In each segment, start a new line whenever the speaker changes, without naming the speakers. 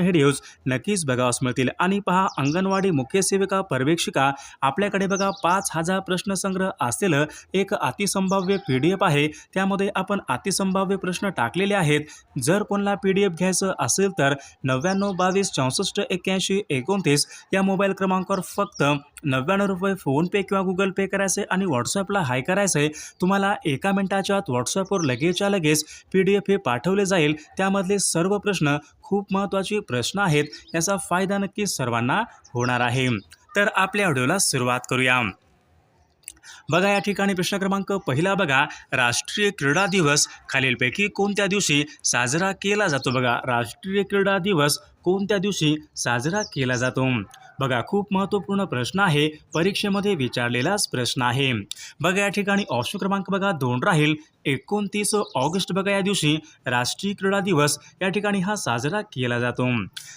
Videos नक्कीच बघावास मिळतील. आणि पहा अंगणवाडी मुख्य सेविका पर्यवेक्षिका आपल्याकडे बघा पाच हजार प्रश्नसंग्रह असलेलं एक अतिसंभाव्य पी डी एफ आहे. त्यामध्ये आपण अतिसंभाव्य प्रश्न टाकलेले आहेत. जर कोणाला पी डी एफ घ्यायचं असेल तर नव्याण्णव बावीस चौसष्ट एक्क्याऐंशी एकोणतीस या मोबाईल क्रमांकावर फक्त नव्याण्णव रुपये फोनपे किंवा गुगल पे करायचे आणि व्हॉट्सअपला हाय करायचं. आहे तुम्हाला एका मिनिटाच्या आत व्हॉट्सअपवर लगेचच्या लगेच पी डी एफ हे पाठवले जाईल. त्यामधले सर्व प्रश्न खूप महत्त्वाचे प्रश्न आहेत याचा फायदा नक्कीच सर्वांना होणार आहे. तर आपल्या व्हिडिओला सुरुवात करूया. बघा या ठिकाणी प्रश्न क्रमांक पहिला बघा. राष्ट्रीय क्रीडा दिवस खालीलपैकी कोणत्या दिवशी साजरा केला जातो? बघा राष्ट्रीय क्रीडा दिवस कोणत्या दिवशी साजरा केला जातो? बघा खूप महत्त्वपूर्ण प्रश्न आहे. परीक्षेमध्ये विचारलेलाच प्रश्न आहे. बघा या ठिकाणी ऑप्शन क्रमांक बघा दोन राहील. एकोणतीस ऑगस्ट बघा या दिवशी राष्ट्रीय क्रीडा दिवस या ठिकाणी हा साजरा केला जातो.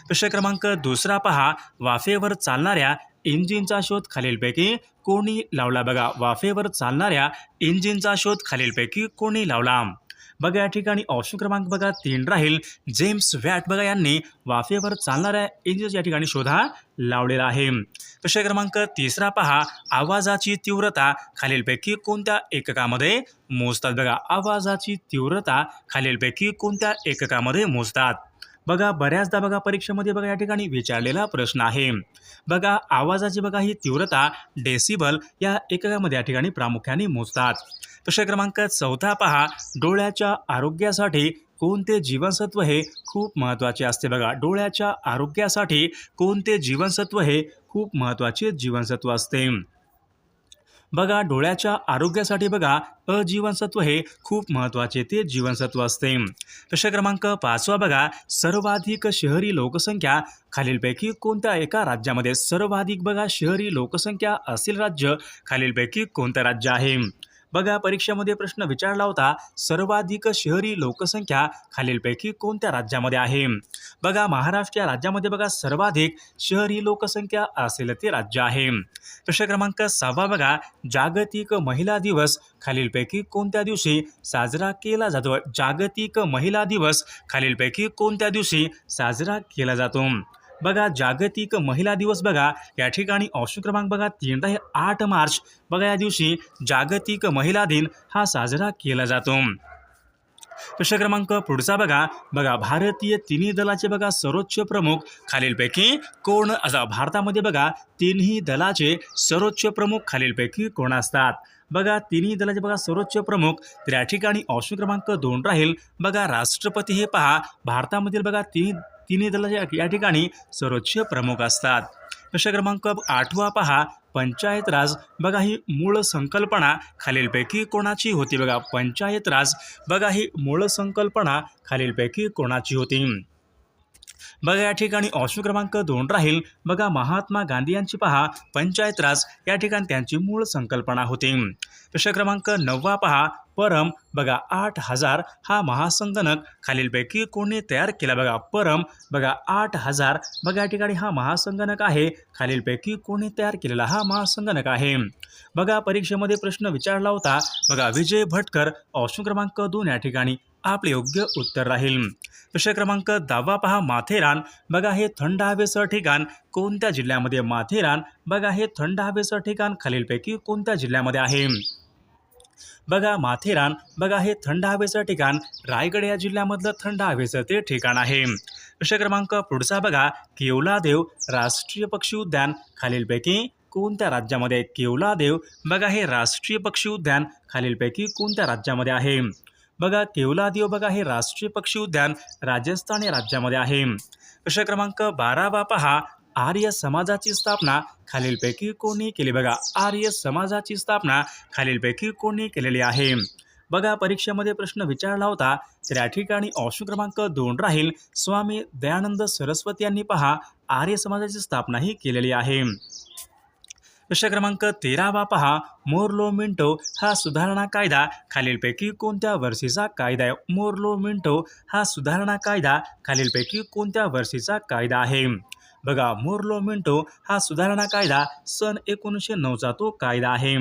प्रश्न क्रमांक दुसरा पहा. वाफेवर चालणाऱ्या इंजिनचा शोध खालीलपैकी कोणी लावला? बघा वाफेवर चालणाऱ्या इंजिनचा शोध खालीलपैकी कोणी लावला? बघा या ठिकाणी ऑप्शन क्रमांक बघा तीन राहील. जेम्स वॅट बघा यांनी वाफेवर चालणाऱ्या इंजिन या ठिकाणी शोधा लावलेला आहे. प्रश्न क्रमांक तिसरा पहा. आवाजाची तीव्रता खालीलपैकी कोणत्या एककामध्ये मोजतात? बघा आवाजाची तीव्रता खालीलपैकी कोणत्या एककामध्ये मोजतात? बघा बऱ्याचदा बघा परीक्षेमध्ये बघा या ठिकाणी विचारलेला प्रश्न आहे. बघा आवाजाची बघा ही तीव्रता डेसिबल या एककामध्ये या ठिकाणी प्रामुख्याने मोजतात. प्रश्न क्रमांक चौथा पहा. डोळ्याच्या आरोग्यासाठी कोणते जीवनसत्व हे खूप महत्त्वाचे असते बघा. डोळ्याच्या आरोग्यासाठी कोणते जीवनसत्व हे खूप महत्त्वाचे जीवनसत्व असते. बघा डोळ्याच्या आरोग्यासाठी बघा अजीवनसत्व हे खूप महत्त्वाचे ते जीवनसत्व असते. प्रश्न क्रमांक पाचवा बघा. सर्वाधिक शहरी लोकसंख्या खालीलपैकी कोणत्या एका राज्यामध्ये सर्वाधिक बघा शहरी लोकसंख्या असेल राज्य खालीलपैकी कोणतं राज्य आहे? बघा परीक्षेमध्ये प्रश्न विचारला होता सर्वाधिक शहरी लोकसंख्या खालीलपैकी कोणत्या राज्यामध्ये आहे? बघा महाराष्ट्र या राज्यामध्ये बघा सर्वाधिक शहरी लोकसंख्या असेल ते राज्य आहे. प्रश्न क्रमांक सहावा बघा जागतिक महिला दिवस खालीलपैकी कोणत्या दिवशी साजरा केला जातो? जागतिक महिला दिवस खालीलपैकी कोणत्या दिवशी साजरा केला जातो? बघा जागतिक महिला दिवस बघा या ठिकाणी ऑप्शन क्रमांक बघा तीन आहे आठ मार्च. बघा या दिवशी जागतिक महिला दिन हा साजरा केला जातो. प्रश्न क्रमांक पुढचा बघा. बघा भारतीय तिन्ही दलाचे बघा सर्वोच्च प्रमुख. खालीलपैकी कोण असा भारतामध्ये बघा तिन्ही दलाचे सर्वोच्च प्रमुख खालीलपैकी कोण असतात? बघा तिन्ही दलाचे बघा सर्वोच्च प्रमुख. तर या ठिकाणी ऑप्शन क्रमांक दोन राहील. बघा राष्ट्रपती हे पहा भारतामधील बघा तिन्ही तिन्ही दलाच्या या ठिकाणी सर्वोच्च प्रमुख असतात. प्रश्न क्रमांक आठवा पहा. पंचायत राज. बघा ही मूळ संकल्पना खालीलपैकी कोणाची होती? बघा पंचायत राज. बघा ही मूळ संकल्पना खालीलपैकी कोणाची होती? बघा या ठिकाणी ऑप्शन क्रमांक दोन राहील. बघा महात्मा गांधी यांची पहा पंचायत राज या ठिकाणी त्यांची मूळ संकल्पना होती. प्रश्न क्रमांक नववा पहा परम बघा आठ हजार हा महासंगणक खालीलपैकी कोणी तयार केला बघा परम बघा आठ हजार बघा या ठिकाणी हा महासंगणक आहे खालीलपैकी कोणी तयार केलेला हा महासंगणक आहे. बघा परीक्षेमध्ये प्रश्न विचारला होता बघा विजय भटकर ऑप्शन क्रमांक दोन या ठिकाणी आपले योग्य उत्तर राहील. विषय क्रमांक दहावा पहा माथेरान. बघा हे थंड हवेचं ठिकाण कोणत्या जिल्ह्यामध्ये माथेरान. बघा हे थंड हवेचं ठिकाण खालीलपैकी कोणत्या जिल्ह्यामध्ये आहे? बघा माथेरान. बघा हे थंड हवेचं ठिकाण रायगड या जिल्ह्यामधलं थंड हवेचं ते ठिकाण आहे. विषय क्रमांक पुढचा बघा. केवलादेव राष्ट्रीय पक्षी उद्यान. खालीलपैकी कोणत्या राज्यामध्ये केवलादेव बघा हे राष्ट्रीय पक्षी उद्यान. खालीलपैकी कोणत्या राज्यामध्ये आहे? बघा केवलादेव हो बघा हे राष्ट्रीय पक्षी उद्यान राजस्थान या राज्यामध्ये आहे. प्रश्न क्रमांक बारावा पहा. आर्य समाजाची स्थापना खालीलपैकी कोणी केली? बघा आर्य समाजाची स्थापना खालीलपैकी कोणी केलेली आहे? बघा परीक्षेमध्ये प्रश्न विचारला होता. तर या ठिकाणी ऑप्शन क्रमांक दोन राहील. स्वामी दयानंद सरस्वती यांनी पहा आर्य समाजाची स्थापना ही केलेली आहे. प्रश्न क्रमांक तेरावा पहा. मोरलो मिंटो हा सुधारणा कायदा खालीलपैकी कोणत्या वर्षीचा कायदा आहे? मोरलो मिंटो हा सुधारणा कायदा खालीलपैकी कोणत्या वर्षीचा कायदा आहे? बघा मोरलो मिंटो हा सुधारणा कायदा सन एकोणीसशे नऊचा तो कायदा आहे.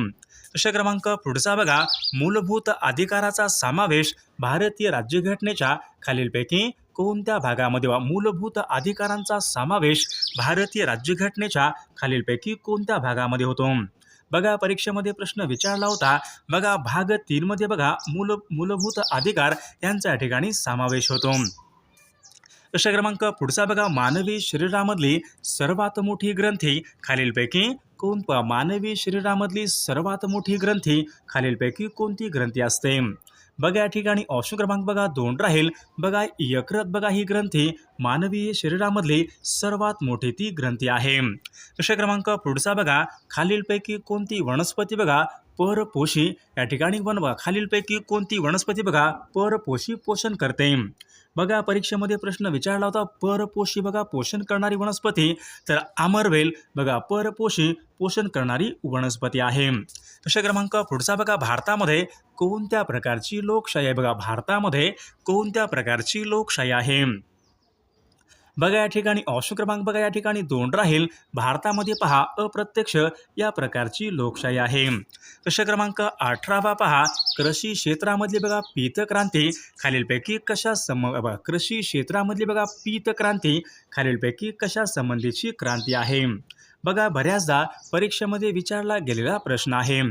प्रश्न क्रमांक पुढचा बघा. मूलभूत अधिकाराचा समावेश भारतीय राज्यघटनेच्या खालीलपैकी कोणत्या भागामध्ये वा मूलभूत अधिकारांचा समावेश भारतीय राज्यघटनेच्या खालीलपैकी कोणत्या भागामध्ये होतो? बघा परीक्षेमध्ये प्रश्न विचारला होता. बघा भाग तीनमध्ये बघा मूल मूलभूत अधिकार यांचा या ठिकाणी समावेश होतो. प्रश्न क्रमांक पुढचा बघा. मानवी शरीरामधली सर्वात मोठी ग्रंथी खालीलपैकी कोण? प- मानवी शरीरामधली सर्वात मोठी ग्रंथी खालीलपैकी कोणती ग्रंथी असते? बघा या ठिकाणी ऑप्शन क्रमांक बघा दोन राहील. बघा यकृत बघा ही ग्रंथी मानवीय शरीरामधली सर्वात मोठी ती ग्रंथी आहे. प्रश्न क्रमांक पुढचा बघा. खालीलपैकी कोणती वनस्पती बघा परपोषी या ठिकाणी बनवा. बघा खालीलपैकी कोणती वनस्पती बघा? परपोषी पोषण करते. बघा परीक्षेमध्ये प्रश्न विचारला होता परपोषी बघा पोषण करणारी वनस्पती. तर आमरवेल बघा परपोषी पोषण करणारी वनस्पती आहे. प्रश्न क्रमांक पुढचा बघा भारतामध्ये कोणत्या प्रकारची लोकशाही आहे? बघा भारतामध्ये कोणत्या प्रकारची लोकशाही आहे? बघा या ठिकाणी ऑप्शन क्रमांक बघा या ठिकाणी दोन राहील. भारतामध्ये पहा अप्रत्यक्ष या प्रकारची लोकशाही आहे. प्रश्न क्रमांक अठरावा पहा. कृषी क्षेत्रामधली बघा पीतक्रांती खालीलपैकी कशा सम कृषी क्षेत्रामधली बघा पीतक्रांती खालीलपैकी कशा संबंधीची क्रांती आहे? बघा बऱ्याचदा परीक्षेमध्ये विचारला गेलेला प्रश्न आहे.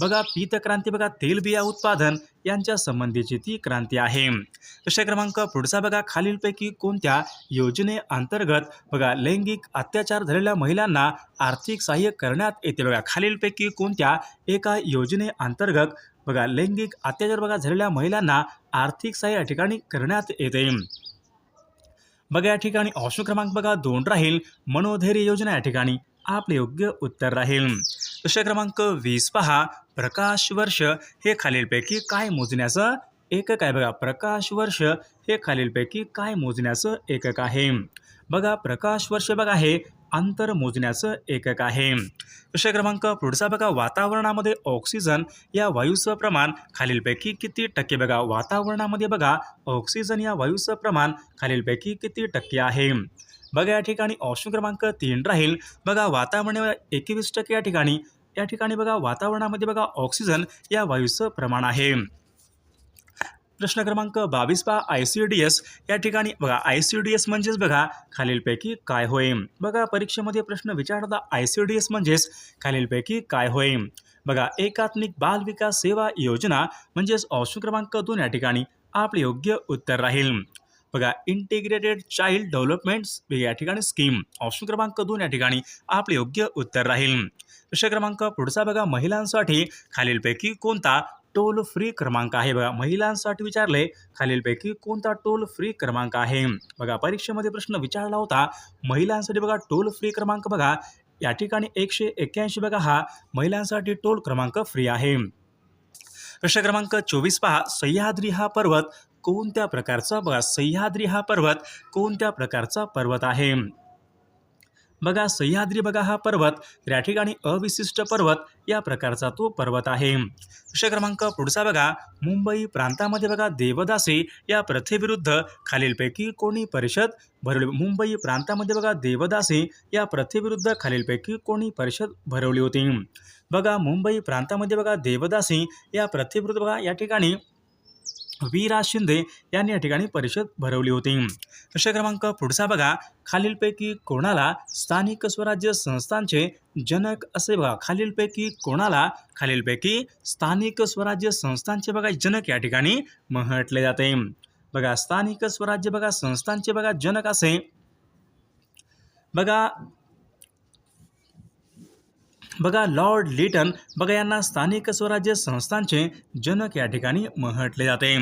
बघा पीत क्रांती बघा तेलबिया उत्पादन यांच्या संबंधीची ती क्रांती आहे. प्रश्न क्रमांक पुढचा बघा खालीलपैकी कोणत्या योजनेअंतर्गत बघा लैंगिक अत्याचार झालेल्या महिलांना आर्थिक सहाय्य करण्यात येते? बघा खालीलपैकी कोणत्या एका योजनेअंतर्गत बघा लैंगिक अत्याचार बघा झालेल्या महिलांना आर्थिक सहाय्य या ठिकाणी करण्यात येते? बघा या ठिकाणी ऑप्शन क्रमांक बघा दोन राहील. मनोधैर्य योजना या ठिकाणी. आपले योग्य उत्तर राहील. प्रश्न क्रमांक वीस पहा. प्रकाश वर्ष हे खालीलपैकी काय मोजण्याचं एकक आहे? बघा प्रकाश वर्ष हे खालीलपैकी काय मोजण्याचं एकक आहे? बघा प्रकाश वर्ष बघा हे अंतर मोजण्याचं एकक आहे. प्रश्न क्रमांक पुढचा बघा. वातावरणामध्ये ऑक्सिजन या वायूचं प्रमाण खालीलपैकी किती टक्के? बघा वातावरणामध्ये बघा ऑक्सिजन या वायूचं प्रमाण खालीलपैकी किती टक्के आहे? बघा या ठिकाणी ऑप्शन क्रमांक तीन राहील. बघा वातावरण एकवीस टक्के या ठिकाणी या ठिकाणी बघा वातावरणामध्ये बघा ऑक्सिजन या वायूचं प्रमाण आहे. प्रश्न क्रमांक बावीस पहा आय सी डी एस या ठिकाणी बघा आय सी डी एस म्हणजेच बघा खालीलपैकी काय होय? बघा परीक्षेमध्ये प्रश्न विचारता आय सी डी एस म्हणजेच खालीलपैकी काय होय? बघा एकात्मिक बाल विकास सेवा योजना म्हणजेच ऑप्शन क्रमांक दोन या ठिकाणी आपले योग्य उत्तर राहील. बघा इंटिग्रेटेड चाइल्ड डेव्हलपमेंट या ठिकाणी स्कीम ऑप्शन क्रमांक दोन या ठिकाणी आपले योग्य उत्तर राहील. प्रश्न क्रमांक पुढचा बघा महिलांसाठी खालीलपैकी कोणता टोल फ्री क्रमांक आहे? बघा महिलांसाठी विचारले खालीलपैकी कोणता टोल फ्री क्रमांक आहे? बघा परीक्षेमध्ये प्रश्न विचारला होता महिलांसाठी बघा टोल फ्री क्रमांक बघा या ठिकाणी एकशे एक्क्याऐंशी बघा हा महिलांसाठी टोल क्रमांक फ्री आहे. प्रश्न क्रमांक चोवीस पहा सह्याद्री हा पर्वत कोणत्या प्रकारचा बघा सह्याद्री हा पर्वत कोणत्या प्रकारचा पर्वत आहे? बघा सह्याद्री बघा हा पर्वत या ठिकाणी अविशिष्ट पर्वत या प्रकारचा तो पर्वत आहे. विषय क्रमांक पुढचा बघा मुंबई प्रांतामध्ये बघा देवदासी या प्रथेविरुद्ध खालीलपैकी कोणी परिषद भरवली मुंबई प्रांतामध्ये बघा देवदासी या प्रथेविरुद्ध खालीलपैकी कोणी परिषद भरवली होती. बघा मुंबई प्रांतामध्ये बघा देवदासी या प्रथेविरुद्ध बघा या ठिकाणी वीरा शिंदे यांनी या ठिकाणी परिषद भरवली होती. प्रश्न क्रमांक पुढचा बघा. खालीलपैकी कोणाला स्थानिक स्वराज्य संस्थांचे जनक असे बघा. खालीलपैकी कोणाला? खालीलपैकी स्थानिक स्वराज्य संस्थांचे बघा. जनक या ठिकाणी म्हटले जाते. बघा स्थानिक स्वराज्य बघा. संस्थांचे बघा. जनक असे. बघा बघा लॉर्ड लिटन बघा यांना स्थानिक स्वराज्य संस्थांचे जनक या ठिकाणी म्हटले जाते.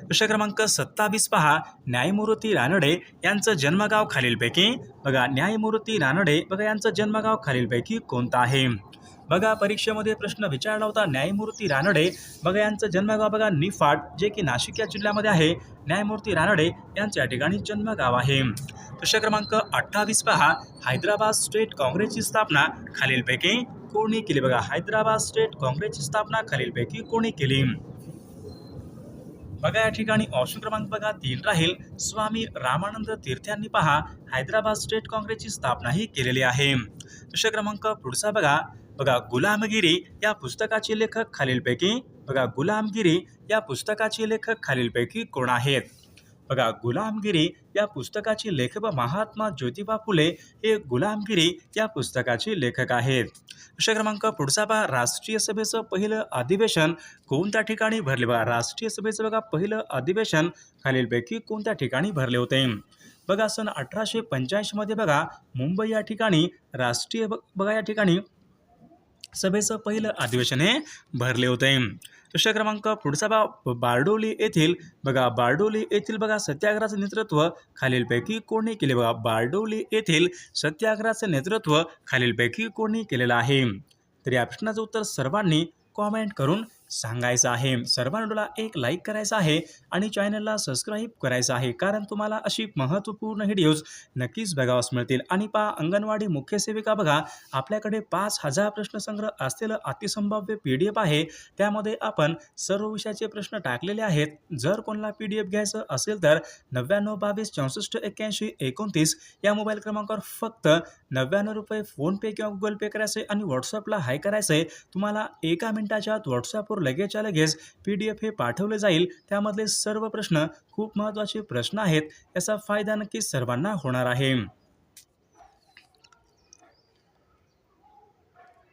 प्रश्न क्रमांक सत्तावीस पहा. न्यायमूर्ती रानडे यांचं जन्मगाव खालीलपैकी बघा न्यायमूर्ती रानडे बघा यांचं जन्मगाव खालीलपैकी कोणतं आहे? बघा परीक्षेमध्ये प्रश्न विचारला होता न्यायमूर्ती रानडे बघा यांचं जन्मगाव बघा निफाट जे की नाशिक या जिल्ह्यामध्ये आहे. न्यायमूर्ती रानडे यांचं या ठिकाणी जन्मगाव आहे. प्रश्न क्रमांक अठ्ठावीस पहा. हैदराबाद स्टेट काँग्रेसची स्थापना खालीलपैकी कोणी केली? बघा हैदराबाद स्टेट काँग्रेसची स्थापना खालीलपैकी कोणी केली? बघा या ठिकाणी ऑप्शन क्रमांक बघा तीन राहील. स्वामी रामानंद तीर्थ्यांनी पहा हैदराबाद स्टेट काँग्रेसची स्थापना ही केलेली आहे. प्रश्न क्रमांक पुढचा बघा. बघा गुलामगिरी या पुस्तकाचे लेखक खालीलपैकी बघा गुलामगिरी या पुस्तकाचे लेखक खालीलपैकी कोण आहेत? बघा गुलामगिरी या पुस्तकाचे लेखक व महात्मा ज्योतिबा फुले हे गुलामगिरी या पुस्तकाचे लेखक आहेत. प्रश्न क्रमांक पुढचा बघा राष्ट्रीय सभेचं पहिलं अधिवेशन कोणत्या ठिकाणी भरले बघा राष्ट्रीय सभेचं बघा पहिलं अधिवेशन खालीलपैकी कोणत्या ठिकाणी भरले होते? बघा सन अठराशे पंच्याऐंशीमध्ये बघा मुंबई या ठिकाणी राष्ट्रीय बघा या ठिकाणी सभेचं पहिलं अधिवेशन हे भरले होते. प्रश्न क्रमांक पुढचा बा बारडोली येथील बघा बारडोली येथील बघा सत्याग्रहाचं नेतृत्व खालीलपैकी कोणी केले? बघा बारडोली येथील सत्याग्रहाचं नेतृत्व खालीलपैकी कोणी केलेलं आहे? तर या प्रश्नाचं उत्तर सर्वांनी कॉमेंट करून सांगायचं आहे. सर्वांना एक लाईक करायचा आहे आणि चॅनलला सबस्क्राईब करायचं आहे. कारण तुम्हाला अशी महत्त्वपूर्ण व्हिडिओज नक्कीच बघावास मिळतील. आणि पा अंगणवाडी मुख्य सेविका बघा आपल्याकडे पाच हजार प्रश्नसंग्रह असलेलं अतिसंभाव्य पी डी एफ आहे. त्यामध्ये आपण सर्व विषयाचे प्रश्न टाकलेले आहेत. जर कोणाला पी डी एफ घ्यायचं असेल तर नव्याण्णव बावीस चौसष्ट एक्क्याऐंशी एकोणतीस या मोबाईल क्रमांकावर फक्त नव्याण्णव रुपये फोनपे किंवा गुगल पे करायचे आणि व्हॉट्सअपला हाय करायचं. आहे तुम्हाला एका मिनिटाच्या आत व्हॉट्सअपवर लगेचच्या लगेच पी डी एफ हे पाठवले जाईल. त्यामधले सर्व प्रश्न खूप महत्त्वाचे प्रश्न आहेत याचा फायदा नक्की सर्वांना होणार आहे.